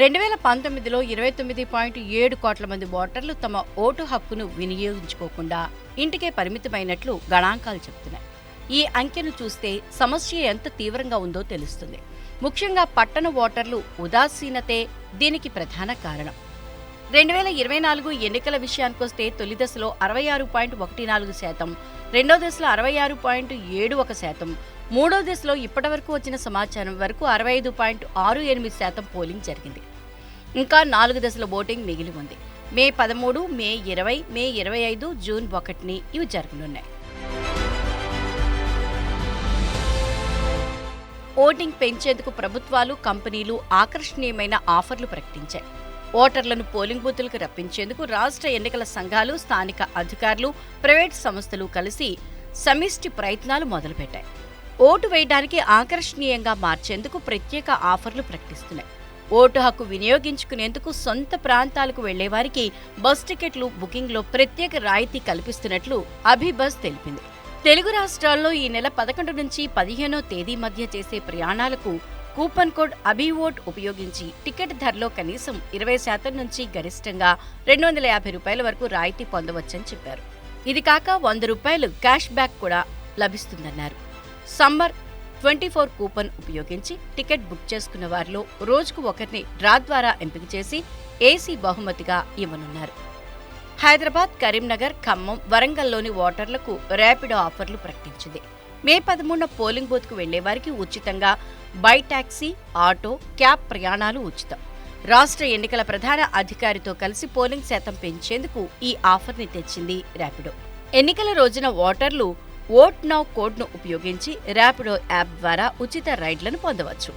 రెండు వేల పంతొమ్మిదిలో ఇరవై తొమ్మిది పాయింట్ ఏడు కోట్ల మంది ఓటర్లు తమ ఓటు హక్కును వినియోగించుకోకుండా ఇంటికే పరిమితమైనట్లు గణాంకాలు చెప్తున్నాయి ఈ అంకెను చూస్తే సమస్య ఎంత తీవ్రంగా ఉందో తెలుస్తుంది. ముఖ్యంగా పట్టణ ఓటర్లు ఉదాసీనతే దీనికి ప్రధాన కారణం. రెండు వేల ఇరవై నాలుగు ఎన్నికల విషయానికొస్తే తొలి దశలో అరవై ఆరు పాయింట్ ఒకటి నాలుగు శాతం రెండో దశలో అరవై ఆరు పాయింట్ ఏడు ఒక శాతం మూడో దశలో ఇప్పటివరకు వచ్చిన సమాచారం వరకు అరవై ఐదు పాయింట్ ఆరు ఎనిమిది శాతం పోలింగ్ జరిగింది. ఇంకా నాలుగు దశల ఓటింగ్ మిగిలి ఉంది. మే పదమూడు మే ఇరవై మే ఇరవై ఐదు జూన్ ఒకటిని ఇవి జరగనున్నాయి. ఓటింగ్ పెంచేందుకు ప్రభుత్వాలు కంపెనీలు ఆకర్షణీయమైన ఆఫర్లు ప్రకటించాయి. ఓటర్లను పోలింగ్ బూతులకు రప్పించేందుకు రాష్ట్ర ఎన్నికల సంఘాలు స్థానిక అధికారులు ప్రైవేట్ సంస్థలు కలిసి సమిష్టి ప్రయత్నాలు మొదలుపెట్టాయి. ఓటు వేయడానికి ఆకర్షణీయంగా మార్చేందుకు ప్రత్యేక ఆఫర్లు ప్రకటిస్తున్నాయి. ఓటు హక్కు వినియోగించుకునేందుకు సొంత ప్రాంతాలకు వెళ్ళేవారికి బస్ టికెట్లు బుకింగ్లో ప్రత్యేక రాయితీ కల్పిస్తున్నట్లు అభిబస్ తెలిపింది. తెలుగు రాష్ట్రాల్లో ఈ నెల పదకొండు నుంచి పదిహేనో తేదీ మధ్య చేసే ప్రయాణాలకు కూపన్ కోడ్ అభివోట్ ఉపయోగించి టికెట్ ధరలో కనీసం ఇరవై శాతం నుంచి గరిష్టంగా రెండు వందల యాభై రూపాయల వరకు రాయితీ పొందవచ్చని చెప్పారు. ఇది కాక వంద రూపాయలు క్యాష్ బ్యాక్ కూడా లభిస్తుందన్నారు. సమ్మర్ ట్వంటీ ఫోర్ కూపన్ ఉపయోగించి టికెట్ బుక్ చేసుకున్న వారిలో రోజుకు ఒకరిని డ్రా ద్వారా ఎంపిక చేసి ఏసీ బహుమతిగా ఇవ్వనున్నారు. హైదరాబాద్ కరీంనగర్ ఖమ్మం వరంగల్లోని ఓటర్లకు ర్యాపిడో ఆఫర్లు ప్రకటించింది. మే పదమూడున పోలింగ్ బూత్కు వెళ్ళే వారికి ఉచితంగా బై టాక్సీ ఆటో క్యాబ్ ప్రయాణాలు ఉచితం. రాష్ట్ర ఎన్నికల ప్రధాన అధికారితో కలిసి పోలింగ్ శాతం పెంచేందుకు ఈ ఆఫర్ని తెచ్చింది ర్యాపిడో. ఎన్నికల రోజున ఓటర్లు ఓట్ నౌ కోడ్ను ఉపయోగించి ర్యాపిడో యాప్ ద్వారా ఉచిత రైడ్లను పొందవచ్చు.